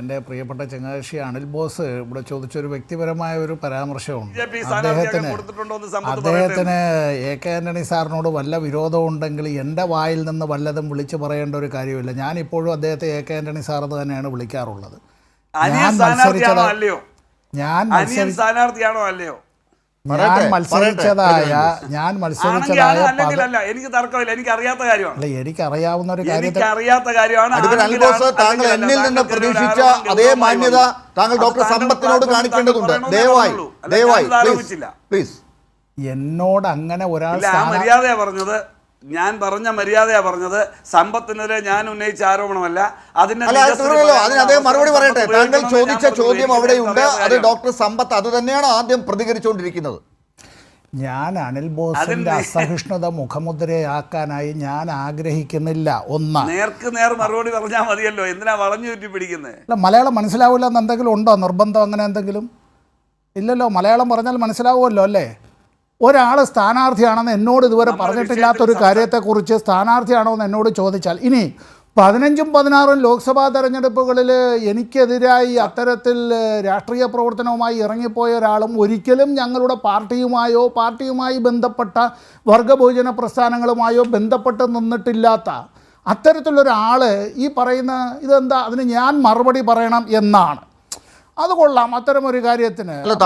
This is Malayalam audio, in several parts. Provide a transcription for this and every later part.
എന്റെ പ്രിയപ്പെട്ട ചങ്ങാശി അനിൽ ബോസ് ഇവിടെ ചോദിച്ചൊരു വ്യക്തിപരമായ ഒരു പരാമർശമുണ്ട്. അദ്ദേഹത്തിന് അദ്ദേഹത്തിന് എ കെ ആന്റണി സാറിനോട് വല്ല വിരോധം ഉണ്ടെങ്കിൽ എന്റെ വായിൽ നിന്ന് വല്ലതും വിളിച്ചു പറയേണ്ട ഒരു കാര്യമില്ല. ഞാൻ ഇപ്പോഴും അദ്ദേഹത്തെ എ കെ ആന്റണി സാർ തന്നെയാണ് വിളിക്കാറുള്ളത്. ഞാൻ അല്ലയോ? ഞാൻ സ്ഥാനാർത്ഥിയാണോ അല്ലയോ? ഞാൻ പറയട്ടെ, മത്സരിച്ചതായ ഞാൻ മത്സരിച്ചതായ അല്ല എനിക്ക് തർക്കമില്ല എനിക്ക് അറിയാത്ത കാര്യമാണ്. അല്ല എനിക്കറിയാവുന്ന ഒരു എനിക്ക് അറിയാത്ത കാര്യമാണ്. താങ്കൾ എന്നിൽ നിന്ന് പ്രതീക്ഷിച്ച അതേ മാന്യത താങ്കൾ ഡോക്ടർ സമ്പത്തിനോട് കാണിക്കേണ്ടതുണ്ട്. ദയവായി ദയവായി പ്ലീസ് എന്നോട് അങ്ങനെ ഒരാൾ മര്യാദയാ പറഞ്ഞത്. ഞാൻ പറഞ്ഞ മര്യാദയാ പറഞ്ഞത്. സമ്പത്തിനെതിരെ ഞാൻ ഉന്നയിച്ച ആരോപണമല്ല. അതിന്റെ അദ്ദേഹം മറുപടി പറയട്ടെ. താങ്കൾ ചോദിച്ച ഞാൻ ചോദ്യം അവിടെയുണ്ട്. അത് ഡോക്ടർ സമ്പത്ത് അത് തന്നെയാണ് ആദ്യം പ്രതികരിച്ചുകൊണ്ടിരിക്കുന്നത്. ഞാൻ അനിൽ ബോസിന്റെ അസഹിഷ്ണുത മുഖമുദ്രയാക്കാനായി ഞാൻ ആഗ്രഹിക്കുന്നില്ല. ഒന്ന്. നേർക്ക് നേർ മറുപടി പറഞ്ഞാൽ മതിയല്ലോ. എന്തിനാ വളഞ്ഞു ചുറ്റി പിടിക്കുന്നത് അല്ല മലയാളം മനസ്സിലാവില്ല എന്ന് എന്തെങ്കിലും ഉണ്ടോ? നിർബന്ധം അങ്ങനെ എന്തെങ്കിലും? ഇല്ലല്ലോ മലയാളം പറഞ്ഞാൽ മനസ്സിലാവുമല്ലോ അല്ലേ? ഒരാൾ സ്ഥാനാർത്ഥിയാണെന്ന് എന്നോട് ഇതുവരെ പറഞ്ഞിട്ടില്ലാത്തൊരു കാര്യത്തെക്കുറിച്ച് സ്ഥാനാർത്ഥിയാണോ എന്ന് എന്നോട് ചോദിച്ചാൽ ഇനി പതിനഞ്ചും പതിനാറും ലോക്സഭാ തെരഞ്ഞെടുപ്പുകളിൽ എനിക്കെതിരായി അത്തരത്തിൽ രാഷ്ട്രീയ പ്രവർത്തനവുമായി ഇറങ്ങിപ്പോയ ഒരാളും ഒരിക്കലും ഞങ്ങളുടെ പാർട്ടിയുമായോ പാർട്ടിയുമായി ബന്ധപ്പെട്ട വർഗഭോജന പ്രസ്ഥാനങ്ങളുമായോ ബന്ധപ്പെട്ട് നിന്നിട്ടില്ലാത്ത അത്തരത്തിലൊരാൾ ഈ പറയുന്ന ഇതെന്താ അതിന് ഞാൻ മറുപടി പറയണം എന്നാണ്. അത് കൊള്ളാം അത്തരമൊരു കാര്യത്തിന്.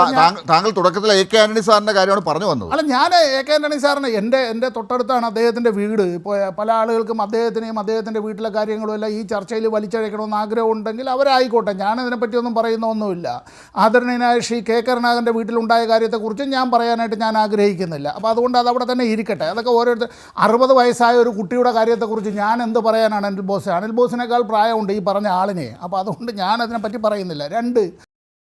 താങ്കൾ- തുടക്കത്തിൽ എ കെ ആന്റണി സാറിന്റെ കാര്യമാണ് പറഞ്ഞു വന്നത്. അല്ല ഞാൻ എ കെ ആന്റണി സാറിന് എന്റെ എന്റെ തൊട്ടടുത്താണ് അദ്ദേഹത്തിന്റെ വീട്. ഇപ്പോൾ പല ആളുകൾക്കും അദ്ദേഹത്തിനെയും അദ്ദേഹത്തിന്റെ വീട്ടിലെ കാര്യങ്ങളും എല്ലാം ഈ ചർച്ചയിൽ വലിച്ചഴക്കണമെന്ന് ആഗ്രഹമുണ്ടെങ്കിൽ അവരായിക്കോട്ടെ. ഞാൻ ഇതിനെപ്പറ്റിയൊന്നും പറയുന്നൊന്നുമില്ല. ആദരണീയനായ ശ്രീ കെ കരുണാകരന്റെ വീട്ടിലുണ്ടായ കാര്യത്തെക്കുറിച്ച് ഞാൻ പറയാനായിട്ട് ഞാൻ ആഗ്രഹിക്കുന്നില്ല. അപ്പോൾ അതുകൊണ്ട് അത് അവിടെ തന്നെ ഇരിക്കട്ടെ. അതൊക്കെ ഓരോരുത്തർ അറുപത് വയസ്സായ ഒരു കുട്ടിയുടെ കാര്യത്തെക്കുറിച്ച് ഞാൻ എന്ത് പറയാനാണ് അനിൽ ബോസ്? അനിൽ ബോസിനേക്കാൾ പ്രായമുണ്ട് ഈ പറഞ്ഞ ആളിനെ. അപ്പോൾ അതുകൊണ്ട് ഞാൻ അതിനെപ്പറ്റി പറയുന്നില്ല. രണ്ട്